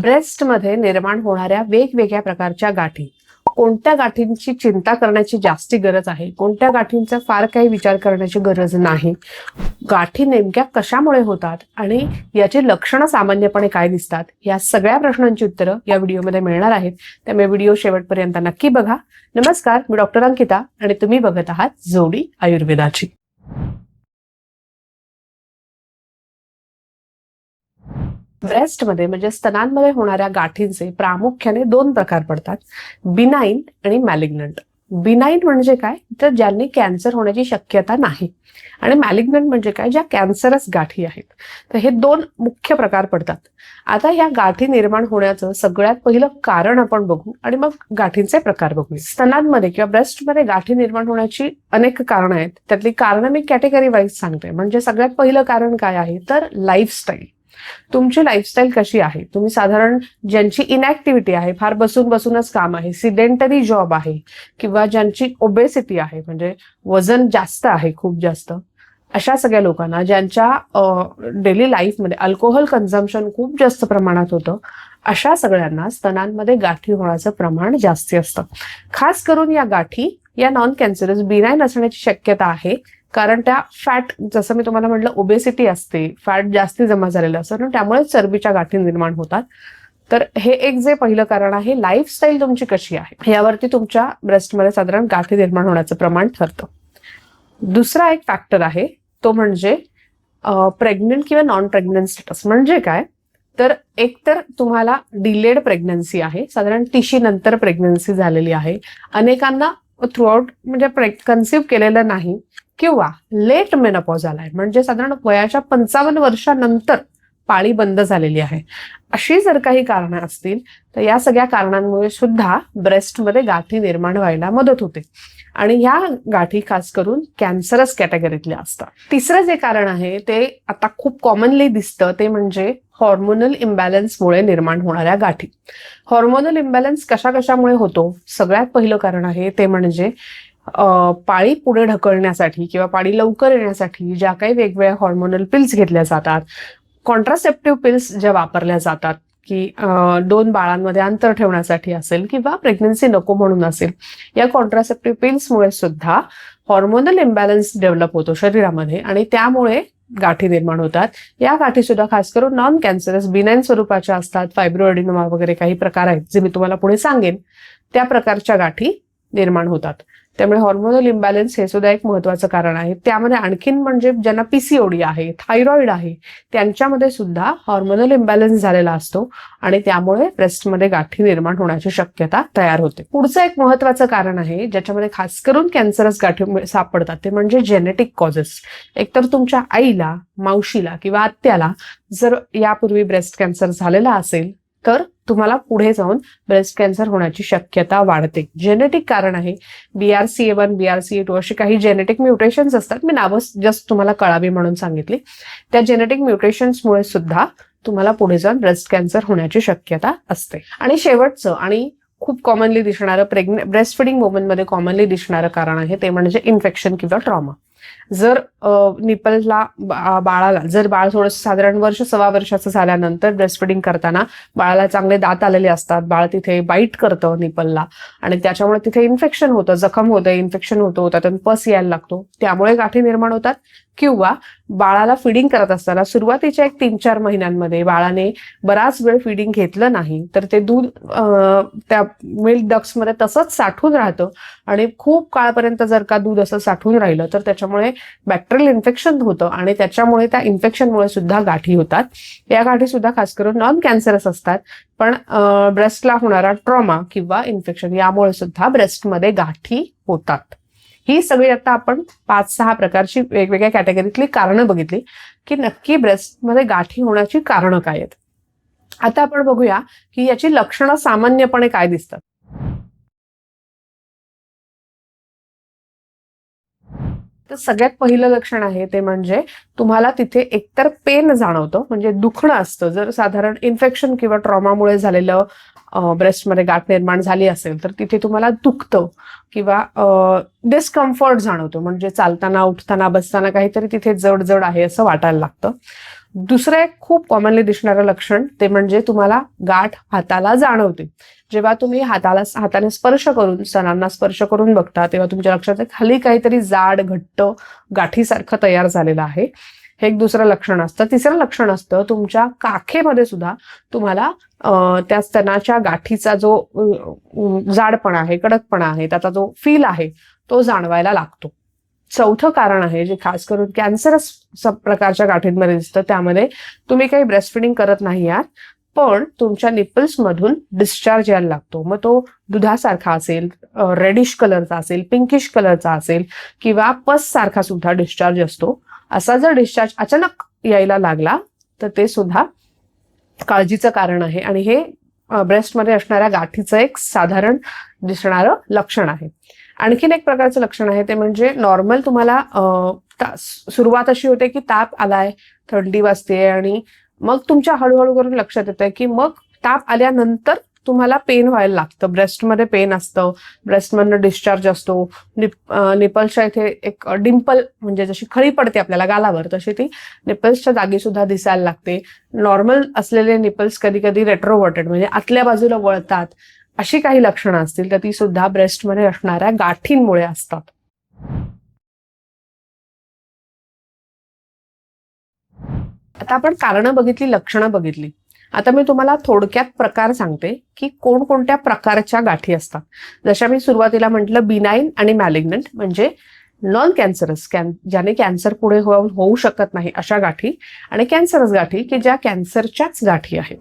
ब्रेस्टमध्ये निर्माण होणाऱ्या वेगवेगळ्या प्रकारच्या गाठी. कोणत्या गाठींची चिंता करण्याची जास्ती गरज आहे? कोणत्या गाठींचा फार काही विचार करण्याची गरज नाही? गाठी नेमक्या कशामुळे होतात? आणि याची लक्षणं सामान्यपणे काय दिसतात? या सगळ्या प्रश्नांची उत्तरं या व्हिडिओमध्ये मिळणार आहेत. त्यामुळे व्हिडिओ शेवटपर्यंत नक्की बघा. नमस्कार मी डॉक्टर अंकिता आणि तुम्ही बघत आहात जोडी आयुर्वेदाची. ब्रेस्टमध्ये म्हणजे स्तनांमध्ये होणाऱ्या गाठींचे प्रामुख्याने दोन प्रकार पडतात. बिनाईन आणि मॅलिग्नंट. बिनाईन म्हणजे काय? तर ज्यांनी कॅन्सर होण्याची शक्यता नाही. आणि मॅलिग्नंट म्हणजे काय? ज्या कॅन्सरस गाठी आहेत. तर हे दोन मुख्य प्रकार पडतात. आता या गाठी निर्माण होण्याचं सगळ्यात पहिलं कारण आपण बघू आणि मग गाठींचे प्रकार बघू स्तनांमध्ये किंवा ब्रेस्टमध्ये गाठी निर्माण होण्याची अनेक कारणं आहेत. त्यातली कारणं मी कॅटेगरी वाईज सांगते. म्हणजे सगळ्यात पहिलं कारण काय आहे? तर लाईफस्टाईल. तुमची लाईफस्टाईल कशी आहे? तुम्ही साधारण ज्यांची इनॅक्टिव्हिटी आहे फार बसून बसूनच काम आहे सिडेंटरी जॉब आहे किंवा ज्यांची ओबेसिटी आहे म्हणजे वजन जास्त आहे खूप जास्त अशा सगळ्या लोकांना ज्यांच्या डेली लाईफमध्ये अल्कोहोल कन्झम्पशन खूप जास्त प्रमाणात होतं अशा सगळ्यांना स्तनांमध्ये गाठी होण्याचं प्रमाण जास्ती असतं. खास करून या गाठी या नॉन कॅन्सरस बिनाईन असण्याची शक्यता आहे कारण त्या फॅट जसं मी तुम्हाला म्हटलं ओबेसिटी असते फॅट जास्ती जमा झालेलं असतं त्यामुळेच त्यामुळे चरबीच्या गाठी निर्माण होतात. तर हे एक जे पहिलं कारण आहे लाईफस्टाईल तुमची कशी आहे? यावरती तुमच्या ब्रेस्टमध्ये साधारण गाठी निर्माण होण्याचं प्रमाण ठरतं. दुसरा एक फॅक्टर आहे तो म्हणजे प्रेग्नंट किंवा नॉन प्रेग्नंट स्टेटस म्हणजे काय? तर एक तर तुम्हाला डिलेड प्रेग्नन्सी आहे साधारण तिशी नंतर प्रेग्नन्सी झालेली आहे. अनेकांना थ्रूआउट म्हणजे कन्सिव्ह केलेलं नाही. किंवा लेट मेनपॉज आलाय म्हणजे साधारण वयाच्या पंचावन्न वर्षानंतर पाळी बंद झालेली आहे. अशी जर काही कारणं असतील तर या सगळ्या कारणांमुळे सुद्धा ब्रेस्टमध्ये गाठी निर्माण व्हायला मदत होते. आणि ह्या गाठी खास करून कॅन्सरस कॅटेगरीतल्या असतात. तिसरं जे कारण आहे ते आता खूप कॉमनली दिसतं ते म्हणजे हॉर्मोनल इम्बॅलन्समुळे निर्माण होणाऱ्या गाठी. हॉर्मोनल इम्बॅलन्स कशा कशामुळे होतो? सगळ्यात पहिलं कारण आहे ते म्हणजे पाळी पुढे ढकलण्यासाठी किंवा पाळी लवकर येण्यासाठी ज्या काही वेगवेगळ्या हॉर्मोनल पिल्स घेतल्या जातात कॉन्ट्रासेप्टिव्ह पिल्स ज्या वापरल्या जातात की दोन बाळांमध्ये अंतर ठेवण्यासाठी असेल किंवा प्रेग्नन्सी नको म्हणून असेल या कॉन्ट्रासेप्टिव्ह पिल्समुळे सुद्धा हॉर्मोनल इम्बॅलन्स डेव्हलप होतो शरीरामध्ये आणि त्यामुळे गाठी निर्माण होतात. या गाठी सुद्धा खास करून नॉन कॅन्सरस बिनाईन स्वरूपाच्या असतात फायब्रोएडिनोमा वगैरे काही प्रकार आहेत जे मी तुम्हाला पुढे सांगेन त्या प्रकारच्या गाठी निर्माण होतात. त्यामुळे हॉर्मोनल इम्बॅलन्स हे सुद्धा एक महत्वाचं कारण आहे. त्यामध्ये आणखीन म्हणजे ज्यांना पीसीओडी आहे थायरॉइड आहे त्यांच्यामध्ये सुद्धा हॉर्मोनल इम्बॅलन्स झालेला असतो आणि त्यामुळे ब्रेस्टमध्ये गाठी निर्माण होण्याची शक्यता तयार होते. पुढचं एक महत्वाचं कारण आहे ज्याच्यामध्ये खास करून कॅन्सरस गाठी सापडतात ते म्हणजे जेनेटिक कॉजेस एकतर तुमच्या आईला मावशीला किंवा आत्याला जर यापूर्वी ब्रेस्ट कॅन्सर झालेला असेल तर तुम्हाला पुढे जाऊन ब्रेस्ट कॅन्सर होण्याची शक्यता वाढते. जेनेटिक कारण आहे. BRCA A one BRCA A two असे काही जेनेटिक म्युटेशन्स असतात. मी नावं जस्ट तुम्हाला कळावी म्हणून सांगितली. त्या जेनेटिक म्युटेशन्समुळे सुद्धा तुम्हाला पुढे जाऊन ब्रेस्ट कॅन्सर होण्याची शक्यता असते. आणि शेवटचं आणि खूप कॉमनली दिसणारं प्रेग्ने ब्रेस्ट फिडिंग वुमनमध्ये कॉमनली दिसणारं कारण आहे ते म्हणजे इन्फेक्शन किंवा ट्रॉमा जर निपलला बाळाला जर बाळ थोडं साधारण वर्ष सव्वा वर्षाचं झाल्यानंतर ब्रेस्टफिडिंग करताना बाळाला चांगले दात आलेले असतात बाळ तिथे बाईट करतं निपलला आणि त्याच्यामुळे तिथे इन्फेक्शन होतं जखम होतं इन्फेक्शन होतं त्यातून पस यायला लागतो. त्यामुळे गाठी निर्माण होतात किंवा बाळाला फिडिंग करत असताना सुरुवातीच्या एक तीन चार महिन्यांमध्ये बाळाने बराच वेळ फिडिंग घेतलं नाही तर ते दूध त्या मिल्क डक्समध्ये तसंच साठून राहतं आणि खूप काळपर्यंत जर का दूध असं साठून राहिलं तर त्याच्या त्याच्यामुळे बॅक्टेरियल इन्फेक्शन होतं आणि त्याच्यामुळे त्या इन्फेक्शनमुळे सुद्धा गाठी होतात. या गाठी सुद्धा खास करून नॉन कॅन्सरस असतात. पण ब्रेस्टला होणारा ट्रॉमा किंवा इन्फेक्शन यामुळे सुद्धा ब्रेस्टमध्ये गाठी होतात. ही सगळी आता आपण पाच सहा प्रकारची वेगवेगळ्या कॅटेगरीतली कारणं बघितली की नक्की ब्रेस्टमध्ये गाठी होण्याची कारणं काय आहेत. आता आपण बघूया की याची लक्षणं सामान्यपणे काय दिसतात. तर सगळ्यात पहिलं लक्षण आहे ते म्हणजे तुम्हाला तिथे एकतर पेन जाणवतं म्हणजे दुखणं असतं. जर साधारण इन्फेक्शन किंवा ट्रॉमामुळे झालेलं ब्रेस्टमध्ये गाठ निर्माण झाली असेल तर तिथे तुम्हाला दुखतं किंवा डिस्कम्फर्ट जाणवतो. म्हणजे चालताना उठताना बसताना काहीतरी तिथे जड जड आहे असं वाटायला लागतं. दुसरं एक खूप कॉमनली दिसणारं लक्षण ते म्हणजे तुम्हाला गाठ हाताला जाणवते. जेव्हा तुम्ही हाताला हाताने स्पर्श करून सणांना स्पर्श करून बघता तेव्हा तुमच्या लक्षात खाली काहीतरी जाड घट्ट गाठीसारखं तयार झालेलं आहे. हे एक दुसरं लक्षण असतं. तिसरं लक्षण असतं तुमच्या काखेमध्ये सुद्धा तुम्हाला त्या स्तनाच्या गाठीचा जो जाडपणा आहे कडकपणा आहे त्याचा जो फील आहे तो जाणवायला लागतो. चौथं कारण आहे जे खास करून कॅन्सरस प्रकारच्या गाठींमध्ये दिसतं. त्यामध्ये तुम्ही काही ब्रेस्ट फिडिंग करत नाही आहात पण तुमच्या निपल्समधून डिस्चार्ज यायला लागतो. मग तो दुधासारखा असेल रेडिश कलरचा असेल पिंकिश कलरचा असेल किंवा पस सारखा सुद्धा डिस्चार्ज असतो. असा जर डिस्चार्ज अचानक यायला लागला तर ते सुद्धा काळजीचं कारण आहे. आणि हे ब्रेस्टमध्ये असणाऱ्या गाठीचं एक साधारण दिसणारं लक्षण आहे. आणखीन एक प्रकारचं लक्षण आहे ते म्हणजे नॉर्मल तुम्हाला सुरुवात अशी होते की ताप आलाय थंडी वाजते आणि मग तुमच्या हळूहळू करून लक्षात येतं की मग ताप आल्यानंतर तुम्हाला पेन व्हायला लागतं. ब्रेस्टमध्ये पेन असतं. ब्रेस्टमधनं डिस्चार्ज असतो. निप निपल्सच्या इथे एक डिम्पल म्हणजे जशी खळी पडते आपल्याला गालावर तशी ती निपल्सच्या जागी सुद्धा दिसायला लागते. नॉर्मल असलेले निपल्स कधी कधी रेट्रोवर्टेड म्हणजे आतल्या बाजूला वळतात. अशी काही लक्षणं असतील तर ती सुद्धा ब्रेस्टमध्ये असणाऱ्या गाठींमुळे असतात. आता आपण कारणं बघितली लक्षणं बघितली. आता मी तुम्हाला थोडक्यात प्रकार सांगते की कोणकोणत्या प्रकारच्या गाठी असतात. जशा मी सुरुवातीला म्हटलं बिनाईन आणि मॅलिग्नंट म्हणजे नॉन कॅन्सरस कॅन ज्याने कॅन्सर पुढे होऊन होऊ शकत नाही अशा गाठी आणि कॅन्सरस गाठी की ज्या कॅन्सरच्याच गाठी आहेत.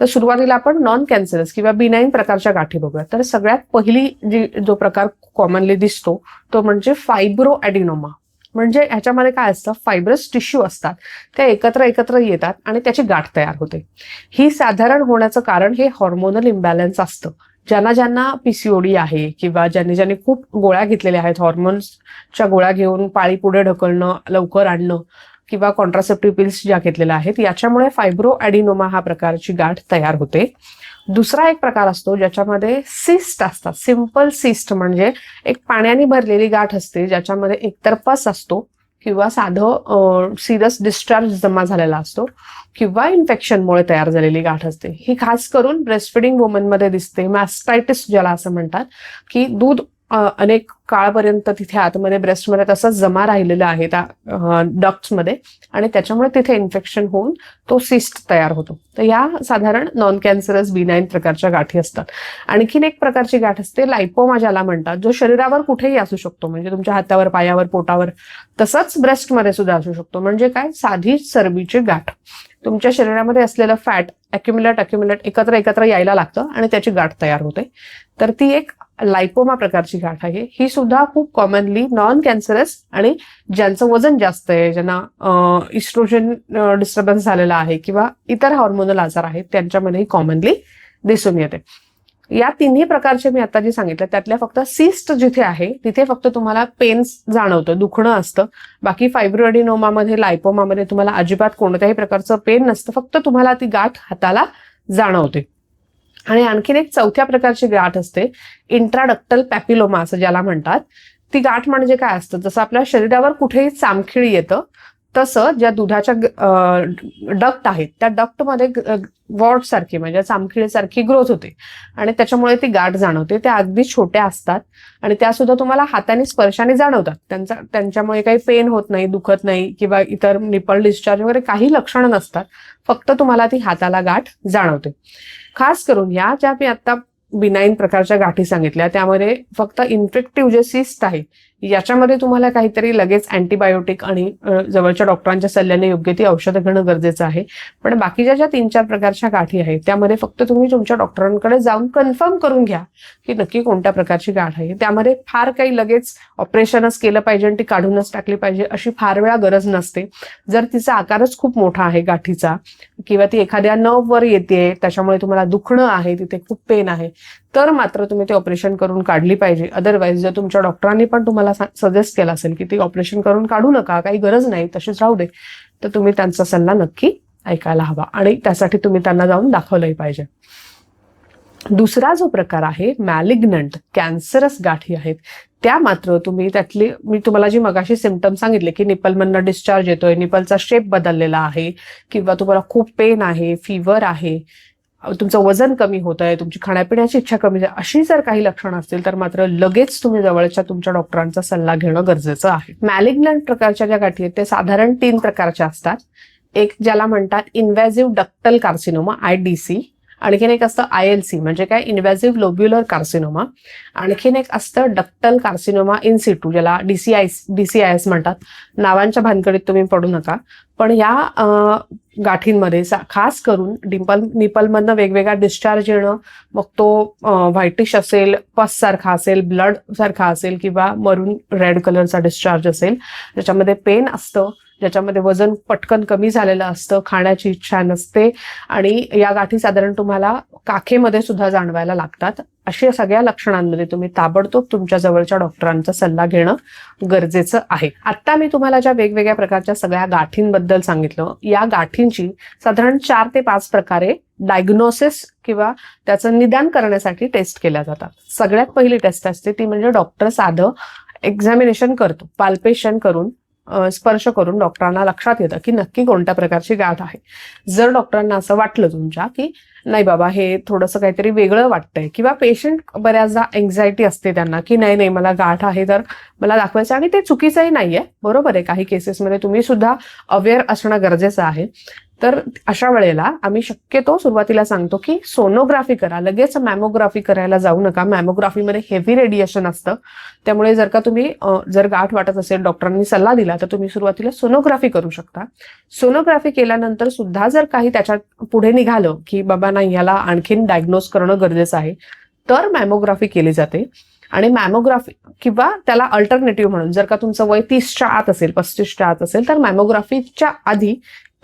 तर सुरुवातीला आपण नॉन कॅन्सरस किंवा बिनाईन प्रकारच्या गाठी बघूया. तर सगळ्यात पहिली जी जो प्रकार कॉमनली दिसतो तो म्हणजे फायब्रो ॲडिनोमा म्हणजे ह्याच्यामध्ये काय असतं? फायब्रस टिश्यू असतात. त्या एकत्र एकत्र येतात आणि त्याची गाठ तयार होते. ही साधारण होण्याचं कारण हे हॉर्मोनल इम्बॅलन्स असतं. ज्यांना ज्यांना पीसीओडी आहे किंवा ज्यांनी ज्यांनी खूप गोळ्या घेतलेल्या आहेत हॉर्मोन्सच्या गोळ्या घेऊन पाळी पुढे ढकलणं लवकर आणणं किंवा कॉन्ट्रासेप्टिव्ह पिल्स ज्या घेतलेल्या आहेत याच्यामुळे फायब्रो ॲडिनोमा हा प्रकारची गाठ तयार होते. दुसरा एक प्रकार असतो ज्याच्यामध्ये सिस्ट असतात. सिंपल सिस्ट म्हणजे एक पाण्याने भरलेली गाठ असते ज्याच्यामध्ये एकतर पस असतो. किंवा साधं सिरस डिस्चार्ज जमा झालेला असतो किंवा इन्फेक्शनमुळे तयार झालेली गाठ असते. ही खास करून ब्रेस्टफिडिंग वुमनमध्ये दिसते. मॅस्टायटिस ज्याला असं म्हणतात की दूध अनेक काळपर्यंत तिथे आतमध्ये ब्रेस्टमध्ये तसंच जमा राहिलेलं आहे त्या डक्ट्समध्ये आणि त्याच्यामुळे तिथे इन्फेक्शन होऊन तो सिस्ट तयार होतो. तर या साधारण नॉन कॅन्सरस बिनाईन प्रकारच्या गाठी असतात. आणखीन एक प्रकारची गाठ असते लायपोमा ज्याला म्हणतात जो शरीरावर कुठेही असू शकतो. म्हणजे तुमच्या हातावर पायावर पोटावर तसंच ब्रेस्टमध्ये सुद्धा असू शकतो. म्हणजे काय? साधी चरबीची गाठ. तुमच्या शरीरामध्ये असलेलं फॅट अक्युम्युलेट अक्युम्युलेट एकत्र एकत्र यायला लागतं आणि त्याची गाठ तयार होते. तर ती एक लायपोमा प्रकारची गाठ आहे. ही सुद्धा खूप कॉमनली नॉन कॅन्सरस आणि ज्यांचं वजन जास्त आहे ज्यांना इस्ट्रोजन डिस्टर्बन्स झालेला आहे किंवा इतर हॉर्मोनल आजार आहेत त्यांच्यामध्येही कॉमनली दिसून येते. या तिन्ही प्रकारचे मी आता जे सांगितलं त्यातल्या फक्त सिस्ट जिथे आहे तिथे फक्त तुम्हाला पेन्स जाणवतं दुखणं असतं. बाकी फायब्रोडिनोमामध्ये लायपोमामध्ये तुम्हाला अजिबात कोणत्याही प्रकारचं पेन नसतं फक्त तुम्हाला ती गाठ हाताला जाणवते. आणि आणखीन एक चौथ्या प्रकारची गाठ असते इंट्राडक्टल पॅपिलोमा असं ज्याला म्हणतात. ती गाठ म्हणजे काय असतं? जसं आपल्या शरीरावर कुठेही चामखिळी येतं तसं ज्या दुधाच्या डक्ट आहेत त्या डक्टमध्ये वॉर्ड सारखी म्हणजे चामखिळेसारखी ग्रोथ होते. आणि त्याच्यामुळे ती गाठ जाणवते. त्या अगदी छोट्या असतात. आणि त्या सुद्धा तुम्हाला हाताने स्पर्शाने जाणवतात. त्यांचा त्यांच्यामुळे काही पेन होत नाही दुखत नाही किंवा इतर निपल डिस्चार्ज वगैरे काही लक्षणं नसतात. फक्त तुम्हाला ती हाताला गाठ जाणवते. खास करून या ज्या मी आता बिनाईन प्रकारच्या गाठी सांगितल्या त्यामध्ये फक्त इन्फेक्टिव्ह जे सिस्ट आहे याच्यामध्ये तुम्हाला काहीतरी लगेच अँटीबायोटिक आणि जवळच्या डॉक्टरांच्या सल्ल्याने योग्य ती औषधं घेणं गरजेचं आहे. पण बाकीच्या ज्या तीन चार प्रकारच्या गाठी आहेत त्यामध्ये फक्त तुम्ही तुमच्या डॉक्टरांकडे जाऊन कन्फर्म करून घ्या की नक्की कोणत्या प्रकारची गाठ आहे. त्यामध्ये फार काही लगेच ऑपरेशनच केलं पाहिजे आणि ती काढूनच टाकली पाहिजे अशी फार वेळा गरज नसते. जर तिचा आकारच खूप मोठा आहे गाठीचा किंवा ती एखाद्या नर्ववर येते त्याच्यामुळे तुम्हाला दुखणं आहे तिथे खूप पेन आहे तर मात्र तुम्ही ते ऑपरेशन करून काढली पाहिजे. अदरवाईज जर तुमच्या डॉक्टरांनी पण तुम्हाला सजेस्ट केला असेल की ती ऑपरेशन करून काढू नका काही गरज नाही तशीच राहू दे तर तुम्ही त्यांचा सल्ला नक्की ऐकायला हवा. आणि त्यासाठी तुम्ही त्यांना जाऊन दाखवलंही पाहिजे. दुसरा जो प्रकार आहे मॅलिग्नंट कॅन्सरस गाठी आहेत. त्या मात्र तुम्ही त्यातली मी तुम्हाला जी मगाशी सिमटम सांगितले की निपलमधनं डिस्चार्ज येतोय निपलचा शेप बदललेला आहे किंवा तुम्हाला खूप पेन आहे फिवर आहे तुमचं वजन कमी होत आहे तुमची खाण्यापिण्याची इच्छा कमी आहे अशी जर काही लक्षणं असतील तर मात्र लगेच तुम्ही जवळच्या तुमच्या डॉक्टरांचा सल्ला घेणं गरजेचं आहे. मॅलिग्नंट प्रकारच्या ज्या गाठी आहेत ते साधारण तीन प्रकारच्या असतात. एक ज्याला म्हणतात invasive ductal carcinoma I D C आणखीन एक असतं आय एल सी म्हणजे काय? इन्व्हॅझिव्ह लोब्युलर कार्सिनोमा आणखीन एक असतं डक्टल कार्सिनोमा इन सिटू ज्याला डीसीआय डीसीआयएस म्हणतात. नावांच्या भानकडीत तुम्ही पडू नका. पण या गाठींमध्ये खास करून डिंपल निपलमधनं वेगवेगळा डिस्चार्ज येणं मग तो व्हाईटिश असेल पस सारखा असेल ब्लड सारखा असेल किंवा मरून रेड कलरचा डिस्चार्ज असेल ज्याच्यामध्ये पेन असतं ज्याच्यामध्ये वजन पटकन कमी झालेलं असतं खाण्याची इच्छा नसते आणि या गाठी साधारण तुम्हाला काखेमध्ये सुद्धा जाणवायला लागतात. अशा सगळ्या लक्षणांमध्ये तुम्ही ताबडतोब तुमच्या जवळच्या डॉक्टरांचा सल्ला घेणं गरजेचं आहे. आता मी तुम्हाला ज्या वेगवेगळ्या प्रकारच्या सगळ्या गाठींबद्दल सांगितलं या गाठींची साधारण चार ते पाच प्रकारे डायग्नोसिस किंवा त्याचं निदान करण्यासाठी टेस्ट केल्या जातात. सगळ्यात पहिली टेस्ट असते ती म्हणजे डॉक्टर साधं एक्झामिनेशन करतो पाल्पेशन करून स्पर्श करून डॉक्टरांना लक्षात येतं की नक्की कोणत्या प्रकारची गाठ आहे. जर डॉक्टरांना असं वाटलं तुमच्या की नाही बाबा हे थोडंसं काहीतरी वेगळं वाटतंय किंवा पेशंट बऱ्याचदा एन्झायटी असते त्यांना की नाही नाही मला गाठ आहे तर मला दाखवायचं आणि ते चुकीचंही नाहीये. बरोबर आहे काही केसेसमध्ये तुम्ही सुद्धा अवेअर असणं गरजेचं आहे. तर अशा वेळेला आम्ही शक्यतो सुरुवातीला सांगतो की सोनोग्राफी करा. लगेच मॅमोग्राफी करायला जाऊ नका. मॅमोग्राफीमध्ये हेवी रेडिएशन असतं. त्यामुळे जर का तुम्ही जर गाठ वाटत असेल डॉक्टरांनी सल्ला दिला तर तुम्ही सुरुवातीला सोनोग्राफी करू शकता. सोनोग्राफी केल्यानंतर सुद्धा जर काही त्याच्यात पुढे निघालं की बाबा नाही ह्याला आणखीन डायग्नोज करणं गरजेचं आहे तर मॅमोग्राफी केली जाते. आणि मॅमोग्राफी किंवा त्याला अल्टरनेटिव्ह म्हणून जर का तुमचं वय तीसच्या आत असेल पस्तीसच्या आत असेल तर मॅमोग्राफीच्या आधी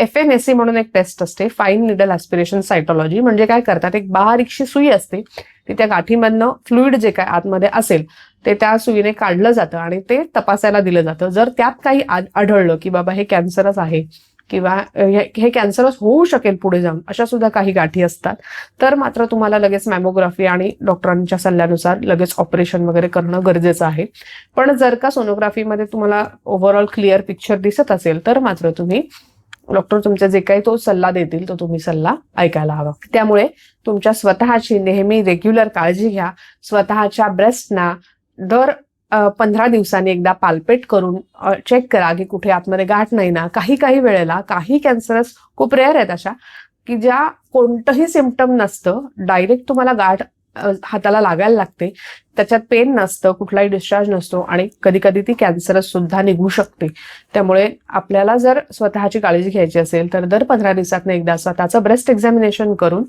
एफ एम एस सी म्हणून एक टेस्ट असते. फाईन निडल ॲस्पिरेशन सायटॉलॉजी म्हणजे काय करतात? एक बारीकशी सुई असते. ती त्या गाठीमधनं फ्लुईड जे काय आतमध्ये असेल ते त्या सुईने काढलं जातं आणि ते तपासायला दिलं जातं. जर त्यात काही आढळलं की बाबा हे कॅन्सरच आहे किंवा हे कॅन्सरच होऊ शकेल पुढे जाऊन अशा सुद्धा काही गाठी असतात. तर मात्र तुम्हाला लगेच मॅमोग्राफी आणि डॉक्टरांच्या सल्ल्यानुसार लगेच ऑपरेशन वगैरे करणं गरजेचं आहे. पण जर का सोनोग्राफीमध्ये तुम्हाला ओव्हरऑल क्लिअर पिक्चर दिसत असेल तर मात्र तुम्ही डॉक्टर तुमचा जे काही तो सल्ला देतील तो तुम्ही सल्ला ऐकायला हवा. त्यामुळे तुमच्या स्वतःची नेहमी रेग्युलर काळजी घ्या. स्वतःच्या ब्रेस्टना दर पंधरा दिवसांनी एकदा पालपेट करून चेक करा की कुठे आतमध्ये गाठ नाही ना. काही काही वेळेला काही कॅन्सरस खूप रेअर आहेत अशा की ज्या कोणतंही सिमटम नसतं डायरेक्ट तुम्हाला गाठ हाताला लागायला लागते. त्याच्यात पेन नसतं कुठलाही डिस्चार्ज नसतो आणि कधी कधी ती कॅन्सरस सुद्धा निघू शकते. त्यामुळे आपल्याला जर स्वतःची काळजी घ्यायची असेल तर दर पंधरा दिवसात एकदा स्वतःचं ब्रेस्ट एक्झामिनेशन करून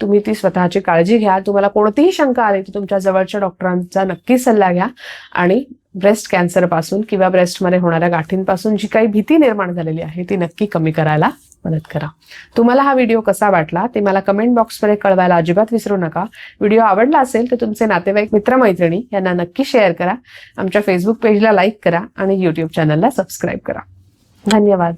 तुम्ही ती स्वतःची काळजी घ्या. तुम्हाला कोणतीही शंका आली तर तुमच्या जवळच्या डॉक्टरांचा नक्की सल्ला घ्या. आणि ब्रेस्ट कॅन्सरपासून किंवा ब्रेस्टमध्ये होणाऱ्या गाठींपासून जी काही भीती निर्माण झालेली आहे ती नक्की कमी करायला मदत करा. तुम्हाला हा व्हिडिओ कसा वाटला ते मला कमेंट बॉक्समध्ये कळवायला अजिबात विसरू नका. व्हिडिओ आवडला असेल तर तुमचे नातेवाईक मित्रमैत्रिणी यांना नक्की शेअर करा. आमच्या फेसबुक पेजला लाईक करा आणि युट्यूब चॅनलला सबस्क्राईब करा. धन्यवाद.